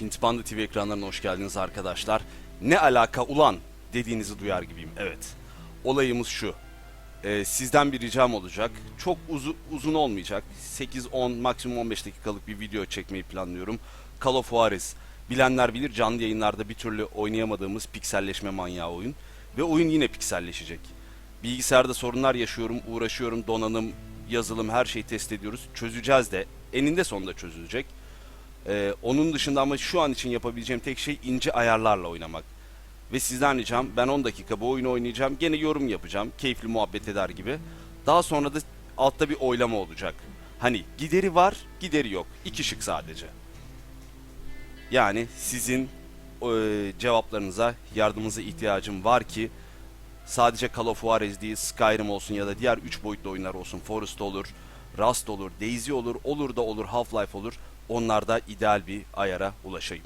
Pintipanda TV ekranlarına hoş geldiniz arkadaşlar. Ne alaka ulan dediğinizi duyar gibiyim. Evet. Olayımız şu. Ee, sizden bir ricam olacak. Çok uzu- uzun olmayacak. 8-10 maksimum 15 dakikalık bir video çekmeyi planlıyorum. Call of Juarez. Bilenler bilir canlı yayınlarda bir türlü oynayamadığımız pikselleşme manyağı oyun. Ve oyun yine pikselleşecek. Bilgisayarda sorunlar yaşıyorum, uğraşıyorum, donanım, yazılım her şeyi test ediyoruz. Çözeceğiz de. Eninde sonunda çözülecek. Ee, onun dışında ama şu an için yapabileceğim tek şey ince ayarlarla oynamak. Ve sizden ricam ben 10 dakika bu oyunu oynayacağım. Gene yorum yapacağım. Keyifli muhabbet eder gibi. Daha sonra da altta bir oylama olacak. Hani gideri var, gideri yok. İki şık sadece. Yani sizin e, cevaplarınıza, yardımınıza ihtiyacım var ki sadece Call of Juarez değil, Skyrim olsun ya da diğer 3 boyutlu oyunlar olsun. Forest olur, Rust olur, Daisy olur, olur da olur, Half-Life olur. Onlarda ideal bir ayara ulaşayım.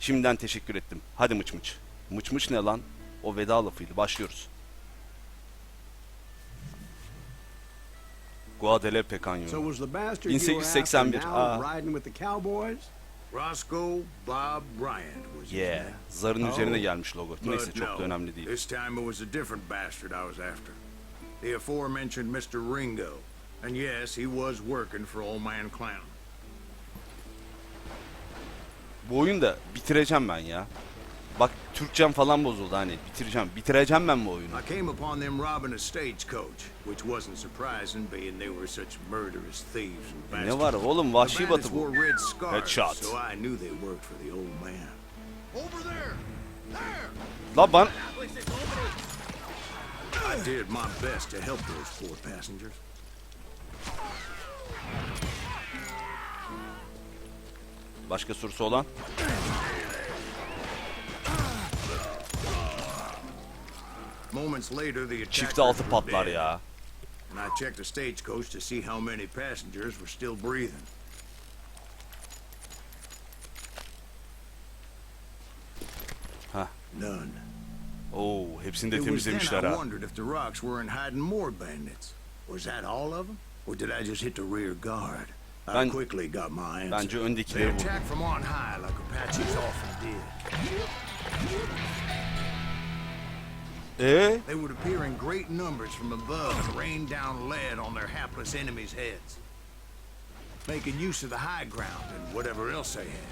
Şimdiden teşekkür ettim. Hadi mıç mıç. Mıç mıç ne lan? O veda lafıydı. Başlıyoruz. Guadalupe were 1881, after now ah. riding with the cowboys? Roscoe Bob Bryant was his Yeah. name. Zarın Oh. üzerine gelmiş logo. Neyse çok no, da önemli değil. This time it was a different bastard I was after. The aforementioned Mr. Ringo. And yes, he was working for Old Man Clown. Bu oyunu da bitireceğim ben ya. Bak Türkçem falan bozuldu hani bitireceğim. Bitireceğim ben bu oyunu. I came upon them robbing a stagecoach, which wasn't surprising being they were such murderous thieves and bastards. Ne var oğlum vahşi bandits batı bu. Headshot. so I knew they worked for the old man. Over there! There! La ben I did my best to help those poor passengers. Başka sorusu olan? Moments later, the attackers Çifte altı patlar ya. And I checked the stagecoach to see how many passengers were still breathing. Hah. None. Oo hepsini de was then I wondered if the rocks weren't hiding more bandits. Was that all of them? Or did I just hit the rear guard? Ben-. Bence öndekileri vurdu. attacked from on high like Apaches often did. Ee? They would appear in great numbers from above and rain down lead on their hapless enemies' heads, making use of the high ground and whatever else they had.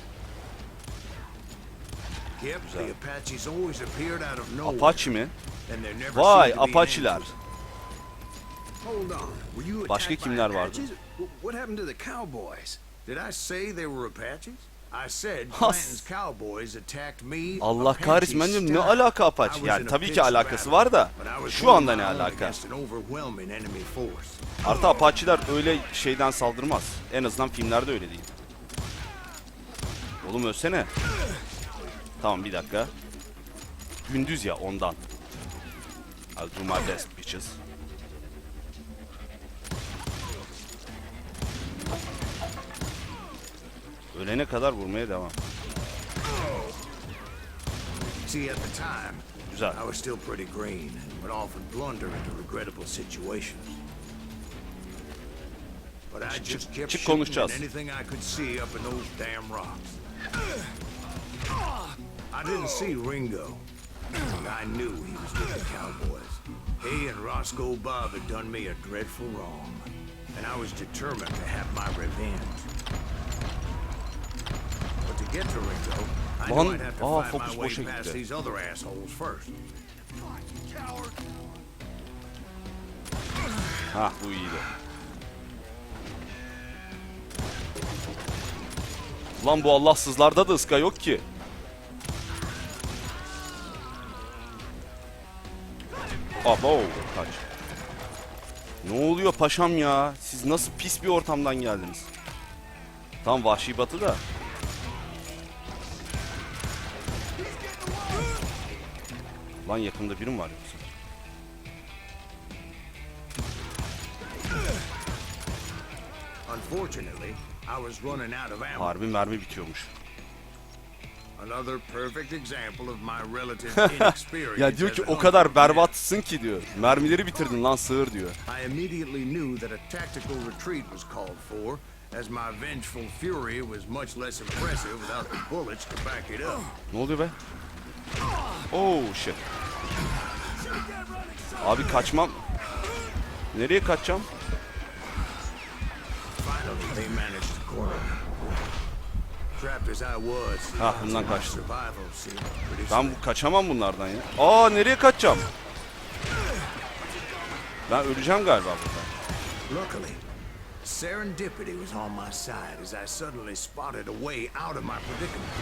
Yep, the Apaches always appeared out of nowhere, Apache mi? Vay Apache'ler. to it. Hold on. Were you Başka kimler vardı? What happened to the cowboys? Did I say they were Apaches? I said Clanton's cowboys attacked me. Allah kahretsin ben diyorum ne alaka Apache? Yani tabii ki alakası var da şu anda ne alaka? Artı Apache'ler öyle şeyden saldırmaz. En azından filmlerde öyle değil. Oğlum ölsene. Tamam bir dakika. Gündüz ya ondan. I'll do my best bitches. Ölene kadar vurmaya devam. See, at the time, Güzel. I was still pretty green and would often blunder into regrettable situations. But I just kept çık shooting konuşacağız. anything I could see up in those damn rocks. I didn't see Ringo. I knew he was with the cowboys. He and Roscoe Bob had done me a dreadful wrong, and I was determined to have my revenge. Lan, aa, fokus boşa gitti. these other assholes first. Ha bu iyiydi. Lan bu Allahsızlarda da ıska yok ki. Abo kaç. Ne oluyor paşam ya? Siz nasıl pis bir ortamdan geldiniz? Tam vahşi batı da. Lan yakında birim var yoksa. Unfortunately, I was running out of ammo. Harbi mermi bitiyormuş. Another perfect example of my relative inexperience. Ya diyor ki o kadar berbatsın ki diyor. Mermileri bitirdin lan sığır diyor. I immediately knew that a tactical retreat was called for, as my vengeful fury was much less impressive without the bullets to back it up. Ne oluyor be? Oh shit. Abi kaçmam. Nereye kaçacağım? Ah, bundan kaçtım. Ben bu kaçamam bunlardan ya. Aa nereye kaçacağım? Ben öleceğim galiba burada. Serendipity was on my side as I suddenly spotted a way out of my predicament.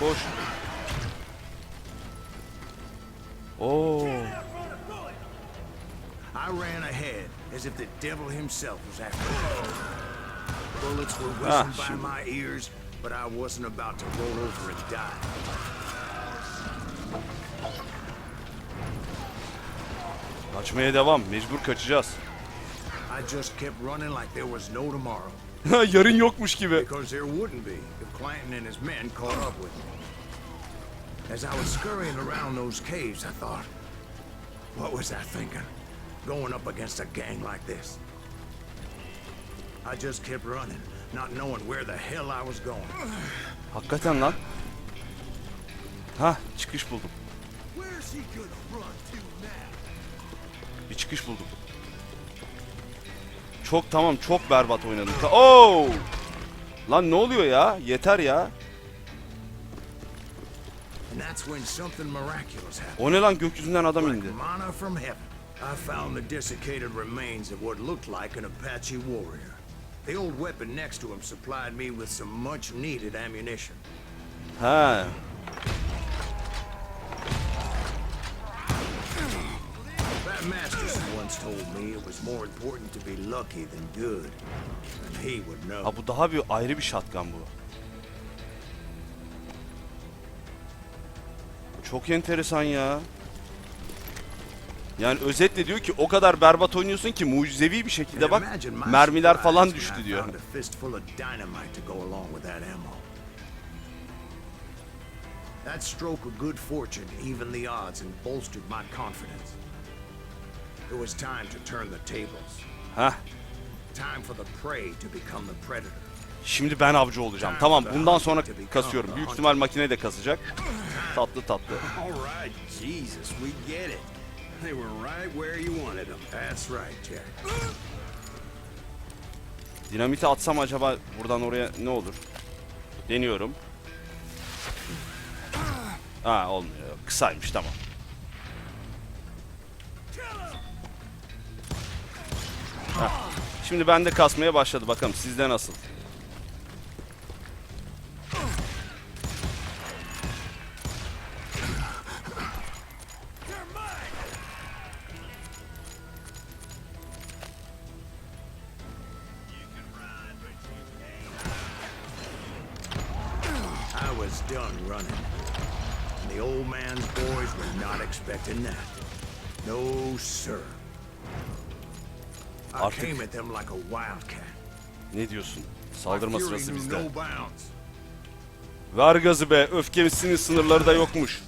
Koş. Oo. I ran ahead as if the devil himself was after me. Bullets were Ah, whizzing by shoot. my ears, but I wasn't about to roll over and die. Kaçmaya devam. Mecbur kaçacağız. I just kept running like there was no tomorrow, Yarın yokmuş gibi. because there wouldn't be if Clanton and his men caught up with me. As I was scurrying around those caves, I thought, what was I thinking? Going up against a gang like this. I just kept running, not knowing where the hell I was going. Hakikaten lan. Ha çıkış buldum. Bir çıkış buldum. Çok tamam çok berbat oynadım. Oo! Lan ne oluyor ya? Yeter ya. O ne lan gökyüzünden adam indi. I found the desiccated remains of what looked like an Apache warrior. The old weapon next to him supplied me with some much needed ammunition. Ha. Pat Masterson once told me it was more important to be lucky than good. And he would know. Ha bu daha bir ayrı bir shotgun bu. Çok enteresan ya. Yani özetle diyor ki o kadar berbat oynuyorsun ki mucizevi bir şekilde bak mermiler falan düştü diyor. that stroke of good fortune evened the odds and bolstered my confidence. It was time to turn the tables. Heh. Time for the prey to become the predator. Şimdi ben avcı olacağım. Tamam bundan sonra kasıyorum. Büyük ihtimal makine de kasacak. Tatlı tatlı. Dinamiti atsam acaba buradan oraya ne olur? Deniyorum. Ha olmuyor. Kısaymış tamam. Heh. Şimdi bende kasmaya başladı. Bakalım sizde nasıl? Done running. And the old man's boys were not expecting that. No, sir. I Artık- came at them like a wildcat. Ne diyorsun? My Saldırma fury sırası knew bizde. no bounds. Ver gazı be. Öfkemizin sınırları da yokmuş.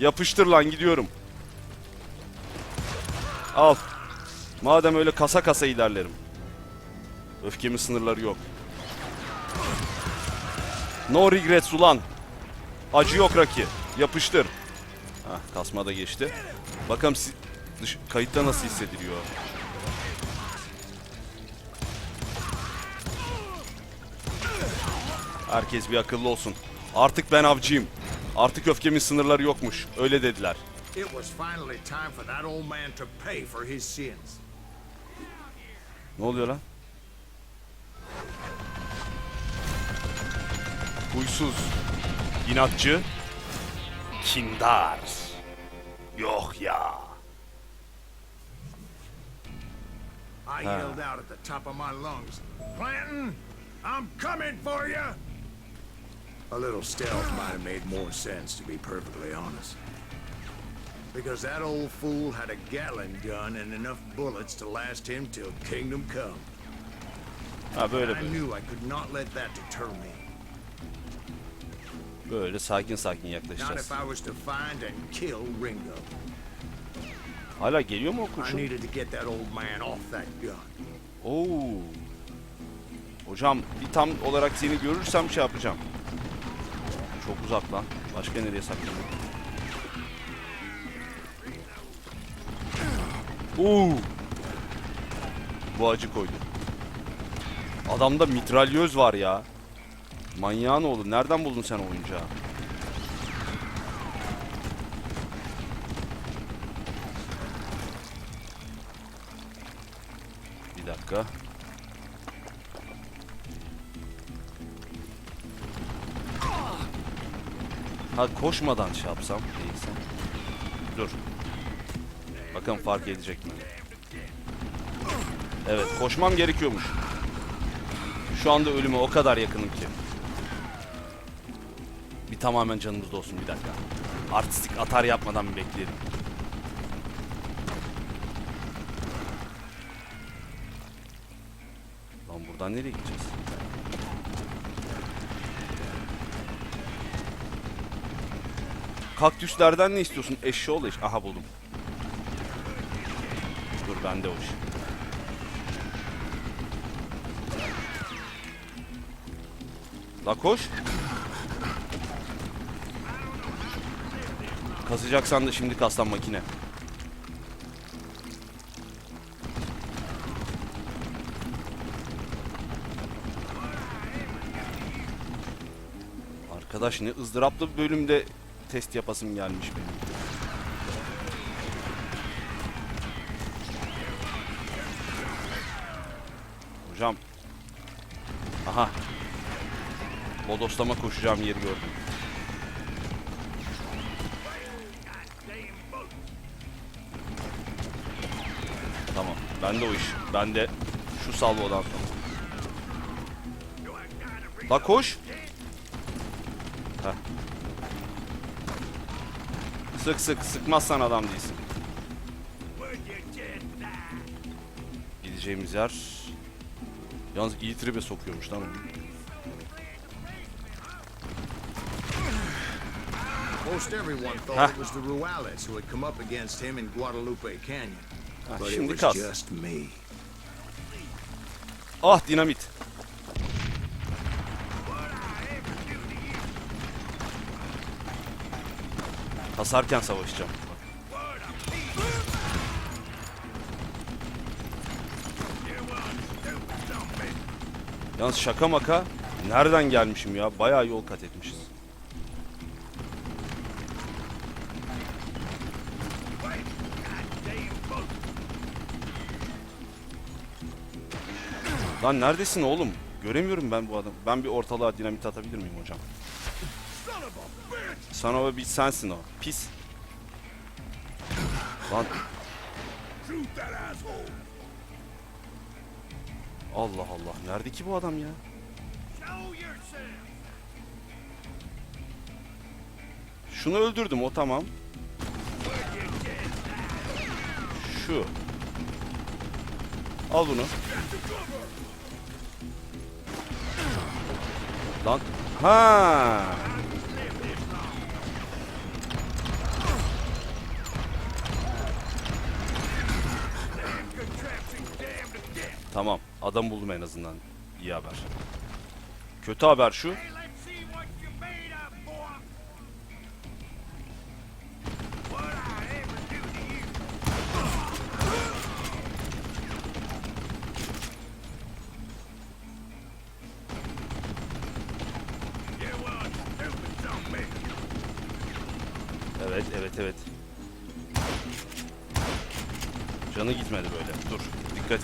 Yapıştır lan gidiyorum. Al. Madem öyle kasa kasa ilerlerim. Öfkemin sınırları yok. No regrets ulan. Acı yok Raki. Yapıştır. Hah kasma da geçti. Bakalım si- dış- kayıtta nasıl hissediliyor. Herkes bir akıllı olsun. Artık ben avcıyım. Artık öfkemin sınırları yokmuş. Öyle dediler. It was finally time for that old man to pay for his sins. Ne oluyor lan? Huysuz, inatçı, kindar. Yok ya. I yelled out at the top of my lungs, Clanton, I'm coming for you! A little stealth might have made more sense, to be perfectly honest. Because that old fool had a Gatling gun and enough bullets to last him till kingdom come. Ha böyle I böyle. knew I could not let that deter me. Böyle sakin sakin yaklaşacağız. Hala geliyor mu o kurşun? Oo. Hocam bir tam olarak seni görürsem şey yapacağım. Çok uzak lan. Başka nereye saklanayım? Oo. Bu acı koydu. Adamda mitralyöz var ya. Manyağın oğlu. Nereden buldun sen oyuncağı? Bir dakika. Ha koşmadan şey yapsam değilse. Dur. Bakın fark edecek mi? Evet koşmam gerekiyormuş. Şu anda ölüme o kadar yakınım ki. Bir tamamen canımızda olsun bir dakika. Artistik atar yapmadan bir bekleyelim. Lan buradan nereye gideceğiz? Kaktüslerden ne istiyorsun? Eşşoğlu eş. Aha buldum. Dur bende o iş. La koş. Kasacaksan da şimdi kaslan makine. Arkadaş ne ızdıraplı bir bölümde test yapasım gelmiş benim. Hocam. Aha. Bodoslama koşacağım yeri gördüm. Ben de o iş. Ben de şu salvodan sonra. La koş. Heh. Sık sık. Sıkmazsan adam değilsin. Gideceğimiz yer... Yalnız iyi tribe sokuyormuş lan. o. Most everyone thought it was the Ruales who had come up against him in Guadalupe Canyon. Ha, But it şimdi was kas. just me. Ah dinamit. Kasarken savaşacağım. Yalnız şaka maka nereden gelmişim ya? Bayağı yol kat etmişiz. Lan neredesin oğlum? Göremiyorum ben bu adamı. Ben bir ortalığa dinamit atabilir miyim hocam? Sana o bir sensin o. Pis. Lan. Allah Allah. Nerede ki bu adam ya? Şunu öldürdüm o tamam. Şu. Al bunu. Lan. Ha. Tamam. Adam buldum en azından. İyi haber. Kötü haber şu.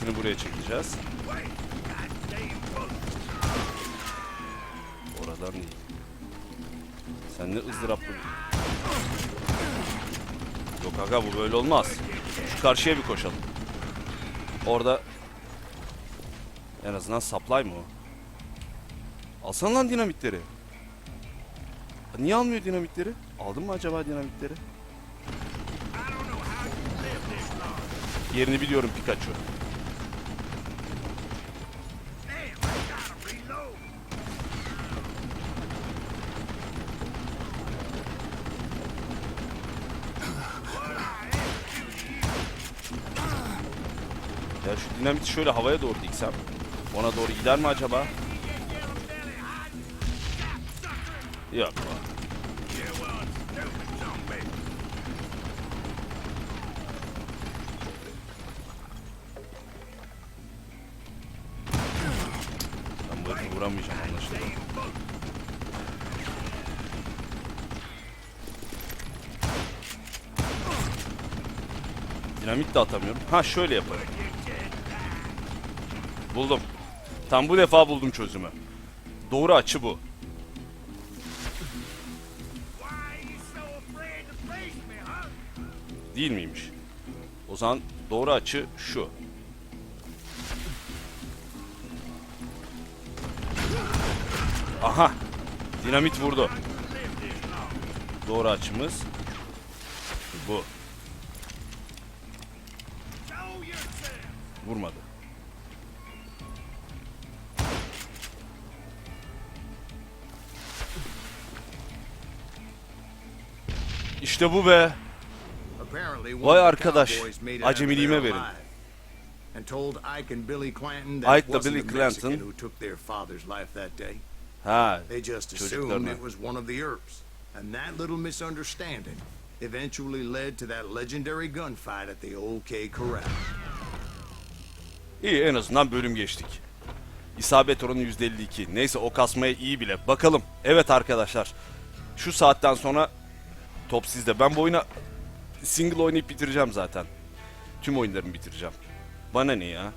Dikkatini buraya çekeceğiz. Oradan değil. Sen ne ızdıraplı. Yok aga bu böyle olmaz. Şu karşıya bir koşalım. Orada... En azından supply mı o? Alsana lan dinamitleri. Niye almıyor dinamitleri? Aldın mı acaba dinamitleri? Yerini biliyorum Pikachu. Dinamiti şöyle havaya doğru diksem. Ona doğru gider mi acaba? Yok. Ben bu herifi vuramayacağım anlaşılan. Dinamit de atamıyorum. Ha şöyle yaparım. Buldum. Tam bu defa buldum çözümü. Doğru açı bu. Değil miymiş? O zaman doğru açı şu. Aha. Dinamit vurdu. Doğru açımız bu. Vurmadı. İşte bu be. Vay arkadaş, acemiliğime verin. Ike Ike'la Billy Clanton. Ha. Çocuklarına. And that little misunderstanding eventually led to that legendary gunfight at the Old K Corral. İyi en azından bölüm geçtik. İsabet oranı %52. Neyse o kasmaya iyi bile. Bakalım. Evet arkadaşlar. Şu saatten sonra top sizde. Ben bu oyuna single oynayıp bitireceğim zaten. Tüm oyunlarımı bitireceğim. Bana ne ya?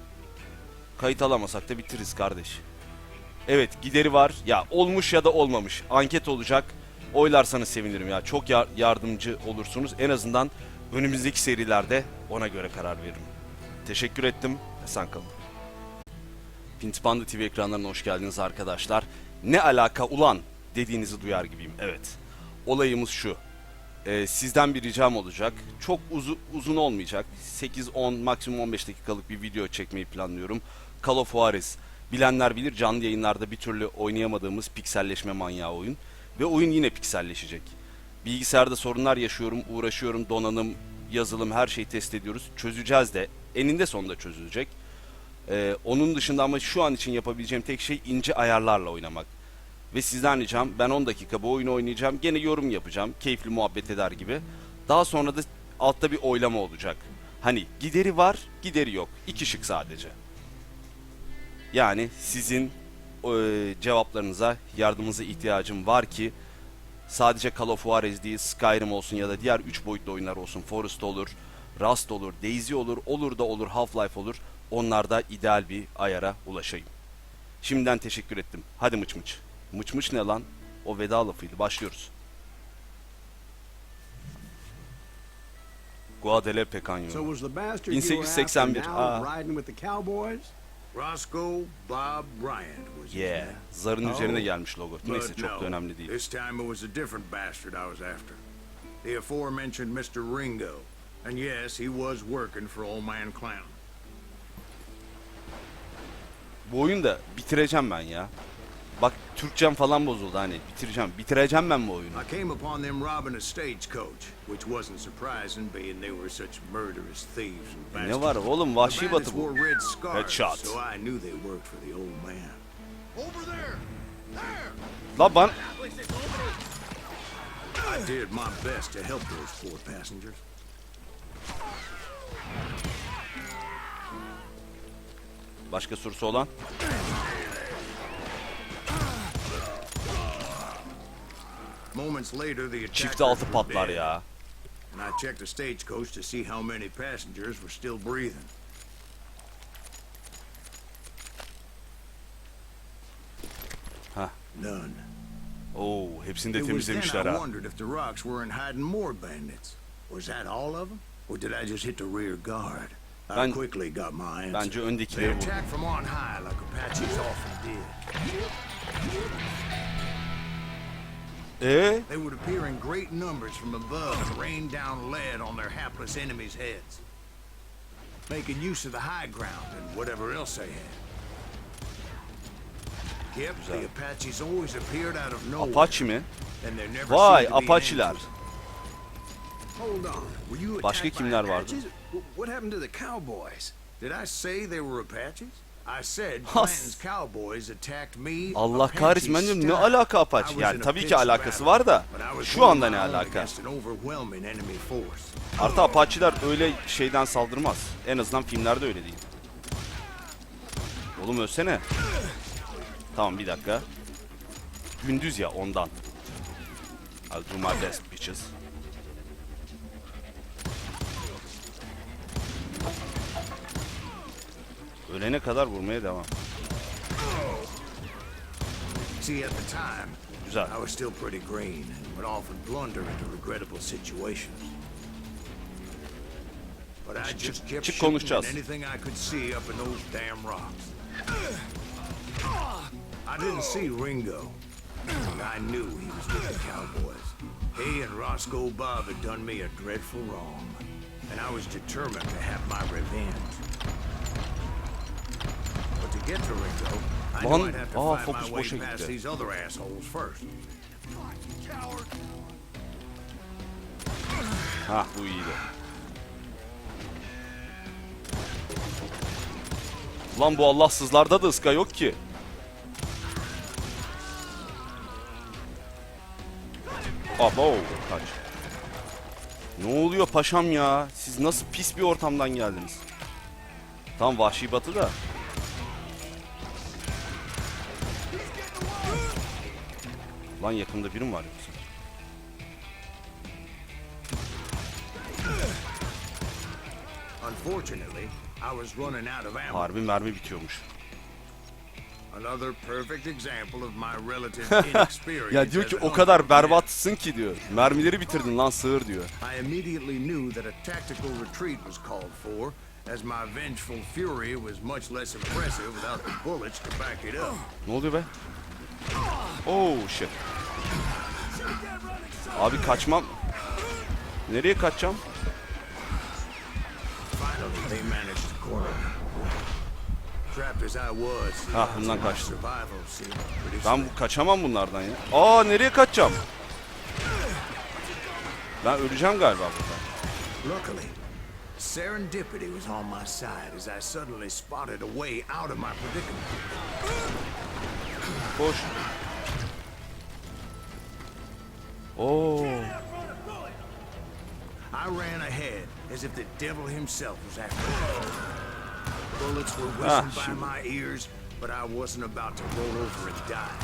Kayıt alamasak da bitiririz kardeş. Evet gideri var. Ya olmuş ya da olmamış. Anket olacak. Oylarsanız sevinirim ya. Çok yar- yardımcı olursunuz. En azından önümüzdeki serilerde ona göre karar veririm. Teşekkür ettim. Esen kalın. Pintbanda TV ekranlarına hoş geldiniz arkadaşlar. Ne alaka ulan dediğinizi duyar gibiyim. Evet. Olayımız şu. Ee, sizden bir ricam olacak. Çok uzu- uzun olmayacak. 8-10 maksimum 15 dakikalık bir video çekmeyi planlıyorum. Call of Juarez. Bilenler bilir canlı yayınlarda bir türlü oynayamadığımız pikselleşme manyağı oyun. Ve oyun yine pikselleşecek. Bilgisayarda sorunlar yaşıyorum, uğraşıyorum, donanım, yazılım her şeyi test ediyoruz. Çözeceğiz de. Eninde sonunda çözülecek. Ee, onun dışında ama şu an için yapabileceğim tek şey ince ayarlarla oynamak. Ve sizden ricam ben 10 dakika bu oyunu oynayacağım. Gene yorum yapacağım. Keyifli muhabbet eder gibi. Daha sonra da altta bir oylama olacak. Hani gideri var, gideri yok. İki şık sadece. Yani sizin e, cevaplarınıza, yardımınıza ihtiyacım var ki sadece Call of Juarez değil, Skyrim olsun ya da diğer 3 boyutlu oyunlar olsun. Forest olur, Rust olur, Daisy olur, olur da olur, Half-Life olur. Onlarda ideal bir ayara ulaşayım. Şimdiden teşekkür ettim. Hadi mıç mıç. Mıç mıç ne lan? O veda lafıydı. Başlıyoruz. Guadalupe after 1881, now ah. riding with the cowboys? Roscoe Bob Bryant was Yeah. Zarın Oh. üzerine gelmiş logo. Neyse çok da önemli değil. This time it was a different bastard I was after. The aforementioned Mr. Ringo. And yes, he was working for Old Man Clown. Bu oyunu da bitireceğim ben ya. Bak Türkçem falan bozuldu hani bitireceğim. Bitireceğim ben bu oyunu. I came upon them robbing a stagecoach, which wasn't surprising being they were such murderous thieves and Ne bastards. var oğlum vahşi batı bu. Headshot. so I knew they worked for the old man. Over there! There! La ben I did my best to help those poor passengers. başka sorusu olan? Moments later, the attackers altı patlar ya. And I checked the stagecoach to see how many passengers were still breathing. Huh. None. Oo hepsini de It was then temizlemişler I ha. wondered if the rocks weren't hiding more bandits. Was that all of them? Or did I just hit the rear guard? I quickly got my answer. Bence öndekileri vurdu. attacked from on high like Apaches often did. Ee? They would appear in great numbers from above and rain down lead on their hapless enemies' heads, making use of the high ground and whatever else they had. Yep, the Apaches always appeared out of nowhere, Apache mi? and there never Vay seemed to be an Apache'ler. end to them. Hold on. Were you Başka kimler vardı? What happened to the cowboys? Did I say they were Apaches? I said Has- Clanton's cowboys attacked me. Allah kahretsin ben diyorum ne alaka Apache? Yani tabii ki alakası var da şu anda ne alaka? Artı Apache'ler öyle şeyden saldırmaz. En azından filmlerde öyle değil. Oğlum ölsene. Tamam bir dakika. Gündüz ya ondan. I'll do my best bitches. Ölene kadar vurmaya devam. See, at the time, Güzel. I was still pretty green and would often blunder into regrettable situations. But I just kept çık konuşacağız. anything I could see up in those damn rocks. I didn't see Ringo. I knew he was with the cowboys. He and Roscoe Bob had done me a dreadful wrong, and I was determined to have my revenge. Get to Ringo, I knew Lan- I'd have to Aa, find fokus my way boşa past gitti. these other assholes first. Ha bu iyiydi. Lan bu Allahsızlarda da ıska yok ki. Abo kaç. Ne oluyor paşam ya? Siz nasıl pis bir ortamdan geldiniz? Tam vahşi batı da. Lan yakında biri mi var yoksa? Unfortunately, I was running out of ammo. Harbi mermi bitiyormuş. Another perfect example of my relative inexperience. Ya diyor ki o kadar berbatsın ki diyor. Mermileri bitirdin lan sığır diyor. I immediately knew that a tactical retreat was called for, as my vengeful fury was much less impressive without the bullets to back it up. Ne oluyor be? Oh shit. Abi kaçmam. Nereye kaçacağım? Ah, odds bundan kaçtım. Ben bu kaçamam bunlardan ya. Aa nereye kaçacağım? Ben öleceğim galiba burada. Serendipity was on my side as I suddenly spotted a way out of my predicament. Koş. Oo. I ran ahead as if the devil himself was after me. Bullets were Ah, whizzing by my ears, but I wasn't about to roll over and die.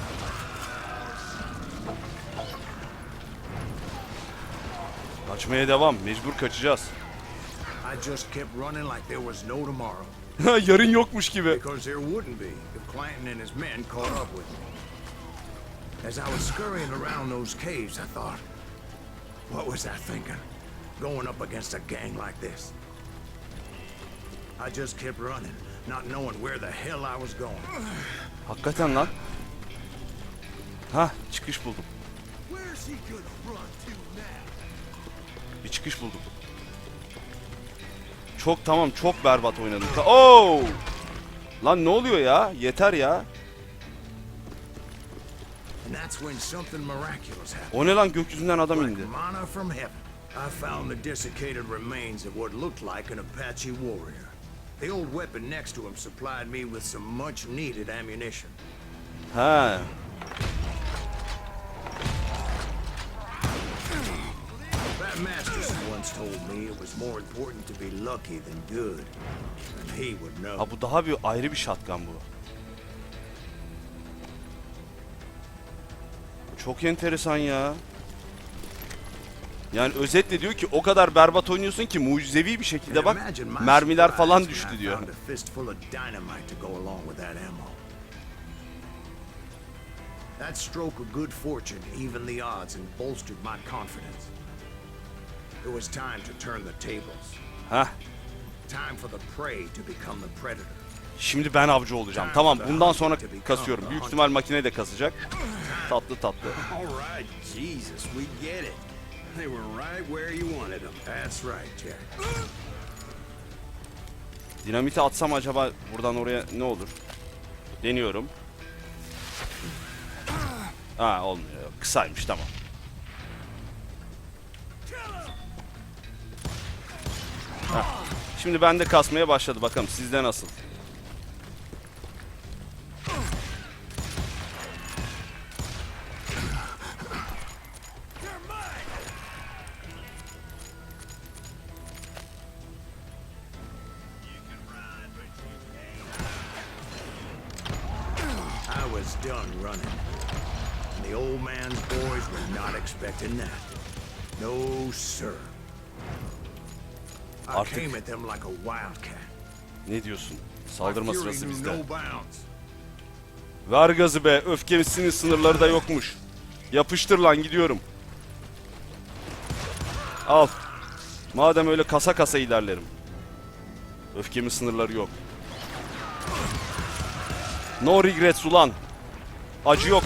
Kaçmaya devam. Mecbur kaçacağız. I just kept running like there was no tomorrow, Yarın yokmuş gibi. because there wouldn't be if Clanton and his men caught up with me. As I was scurrying around those caves, I thought, what was I thinking? Going up against a gang like this? I just kept running, not knowing where the hell I was going. Hakikaten lan. Ha çıkış buldum. Bir çıkış buldum. Çok tamam çok berbat oynadım. Oo! Lan ne oluyor ya? Yeter ya. That's when something miraculous happened. O ne lan gökyüzünden adam Like indi. manna from heaven. I found the desiccated remains of what looked like an Apache warrior. The old weapon next to him supplied me with some much needed ammunition. Ha. That Masterson once told me it was more important to be lucky than good. And he would know. Ha bu daha bir ayrı bir shotgun bu. Çok enteresan ya. Yani özetle diyor ki o kadar berbat oynuyorsun ki mucizevi bir şekilde bak mermiler falan düştü diyor. that stroke of good fortune evened the odds and bolstered my confidence. It was time to turn the tables. Heh. Time for the prey to become the predator. Şimdi ben avcı olacağım. Tamam bundan sonra kasıyorum. Büyük ihtimal makine de kasacak. Tatlı tatlı. Dinamiti atsam acaba buradan oraya ne olur? Deniyorum. Ha olmuyor. Kısaymış tamam. Heh. Şimdi bende kasmaya başladı. Bakalım sizde nasıl? Done running. And the old man's boys were not expecting that. No, sir. I Artık- came at them like a wildcat. Ne diyorsun? My Saldırma fury sırası knew bizde. no bounds. Ver gazı be. Öfkemizin sınırları da yokmuş. Yapıştır lan gidiyorum. Al. Madem öyle kasa kasa ilerlerim. Öfkemin sınırları yok. No regrets ulan. Acı yok